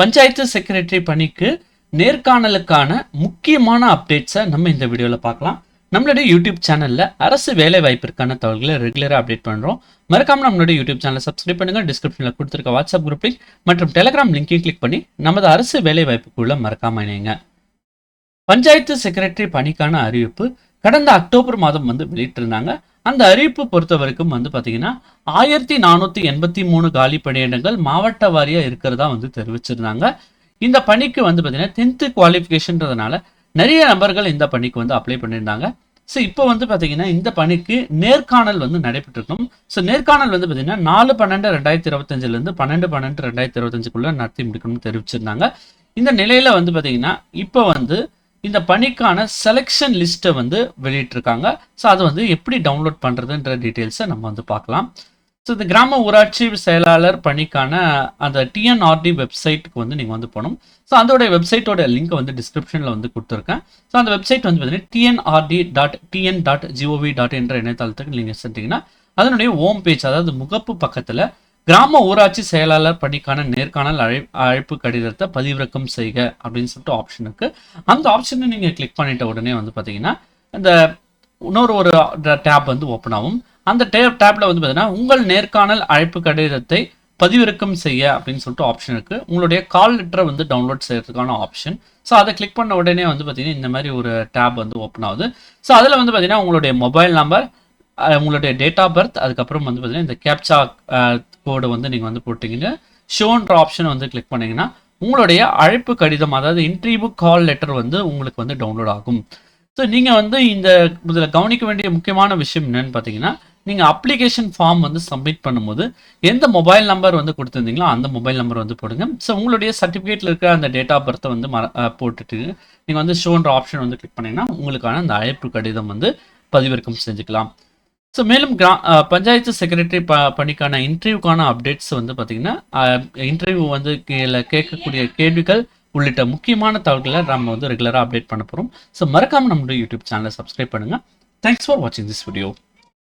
Panchayat secretary பணிக்கு நேர்காணலுக்கான முக்கியமான அப்டேட்ஸை நம்ம இந்த வீடியோவில் பார்க்கலாம். நம்மளுடைய யூடியூப் சேனலில் அரசு வேலை வாய்ப்பிற்கான தகவல்களை ரெகுலராக அப்டேட் பண்ணுறோம் மறக்காம நம்மளுடைய யூடியூப் சேனலை சப்ஸ்கிரைப் பண்ணுங்கள் டிஸ்கிரிப்ஷனில் கொடுத்துருக்க வாட்ஸ்அப் குரூப் லிங்க் மற்றும் டெலிகிராம் லிங்கையும் கிளிக் பண்ணி நமது அரசு வேலை வாய்ப்புக்குள்ளே மறக்காமல் இணைங்க. பஞ்சாயத்து செக்ரட்டரி பணிக்கான அறிவிப்பு கடந்த அக்டோபர் மாதம் வந்து வெளியிட்டிருந்தாங்க. அந்த அறிவிப்பு பொறுத்தவரைக்கும் வந்து பார்த்தீங்கன்னா ஆயிரத்தி நானூற்றி எண்பத்தி மூணு காலி பணியிடங்கள் மாவட்ட வாரியாக இருக்கிறதா வந்து தெரிவிச்சிருந்தாங்க. இந்த பணிக்கு வந்து பார்த்தீங்கன்னா டென்த்து குவாலிஃபிகேஷன்றதுனால நிறைய நபர்கள் இந்த பணிக்கு வந்து அப்ளை பண்ணியிருந்தாங்க. ஸோ இப்போ வந்து பார்த்தீங்கன்னா இந்த பணிக்கு நேர்காணல் வந்து நடைபெற்றிருக்கும். ஸோ நேர்காணல் வந்து பார்த்தீங்கன்னா நாலு பன்னெண்டு ரெண்டாயிரத்தி இருபத்தஞ்சிலேருந்து பன்னெண்டு பன்னெண்டு ரெண்டாயிரத்தி இருபத்தஞ்சுக்குள்ளே நடத்தி முடிக்கணும்னு தெரிவிச்சிருந்தாங்க. இந்த நிலையில் வந்து பார்த்தீங்கன்னா இப்போ வந்து இந்த பணிக்கான செலெக்ஷன் லிஸ்ட்டை வந்து வெளியிட்டிருக்காங்க. ஸோ அதை வந்து எப்படி டவுன்லோட் பண்ணுறதுன்ற டீட்டெயில்ஸை நம்ம வந்து பார்க்கலாம். ஸோ இந்த கிராம ஊராட்சி செயலாளர் பணிக்கான அந்த டிஎன்ஆர்டி வெப்சைட்டுக்கு வந்து நீங்கள் வந்து போகணும். ஸோ அதோட வெப்சைட்டோட லிங்கை வந்து டிஸ்கிரிப்ஷனில் வந்து கொடுத்துருக்கேன். ஸோ அந்த வெப்சைட் வந்து பார்த்தீங்கன்னா TNRD dot TN dot GOV dot என்ற இணையதளத்துக்கு நீங்கள் சென்றீங்கன்னா அதனுடைய ஹோம் பேஜ் அதாவது முகப்பு பக்கத்தில் கிராம ஊராட்சி செயலாளர் பணிக்கான நேர்காணல் அழை அழைப்பு கடிதத்தை பதிவிறக்கம் செய்க அப்படின்னு சொல்லிட்டு ஆப்ஷன் இருக்கு. அந்த ஆப்ஷனை நீங்கள் கிளிக் பண்ணிட்ட உடனே வந்து பார்த்தீங்கன்னா இந்த இன்னொரு ஒரு டேப் வந்து ஓப்பன் ஆகும். அந்த டேப் டேப்ல வந்து பார்த்தீங்கன்னா உங்கள் நேர்காணல் அழைப்பு கடிதத்தை பதிவிறக்கம் செய்ய அப்படின்னு சொல்லிட்டு ஆப்ஷன் இருக்கு. உங்களுடைய கால் லெட்டரை வந்து டவுன்லோட் செய்யறதுக்கான ஆப்ஷன் ஸோ அதை கிளிக் பண்ண உடனே வந்து பார்த்தீங்கன்னா இந்த மாதிரி ஒரு டேப் வந்து ஓப்பன் ஆகுது. ஸோ அதில் வந்து பார்த்தீங்கன்னா உங்களுடைய மொபைல் நம்பர் உங்களுடைய டேட் ஆஃப் பர்த் அதுக்கப்புறம் வந்து பார்த்தீங்கன்னா இந்த கேப்சா கோடை வந்து நீங்கள் வந்து போட்டிங்கன்னா ஷோன்ற ஆப்ஷனை வந்து கிளிக் பண்ணிங்கன்னா உங்களுடைய அழைப்பு கடிதம் அதாவது இன்டர்வியூ கால் லெட்டர் வந்து உங்களுக்கு வந்து டவுன்லோட் ஆகும். ஸோ நீங்கள் வந்து இந்த இதில் கவனிக்க வேண்டிய முக்கியமான விஷயம் என்னென்னு பார்த்தீங்கன்னா நீங்கள் அப்ளிகேஷன் ஃபார்ம் வந்து சப்மிட் பண்ணும்போது எந்த மொபைல் நம்பர் வந்து கொடுத்துருந்தீங்களோ அந்த மொபைல் நம்பர் வந்து போடுங்க. ஸோ உங்களுடைய சர்டிஃபிகேட்டில் இருக்கிற அந்த டேட் ஆஃப் பர்த்தை வந்து மற போட்டுட்டு நீங்கள் வந்து ஷோன்ற ஆப்ஷன் வந்து கிளிக் பண்ணிங்கன்னா உங்களுக்கான அந்த அழைப்பு கடிதம் வந்து பதிவிறக்கம் செஞ்சுக்கலாம். ஸோ மேலும் கிரா பஞ்சாயத்து செக்ரட்டரி ப பணிக்கான இன்டர்வியூக்கான அப்டேட்ஸ் வந்து பார்த்தீங்கன்னா இன்டர்வியூ வந்து கீழே கேட்கக்கூடிய கேள்விகள் உள்ளிட்ட முக்கியமான தகவல்களை நம்ம வந்து ரெகுலராக அப்டேட் பண்ண போகிறோம் ஸோ மறக்காமல் நம்மளுடைய யூடியூப் சேனலை சப்ஸ்கிரைப் பண்ணுங்கள் தேங்க்ஸ் ஃபார் வாட்சிங் திஸ் வீடியோ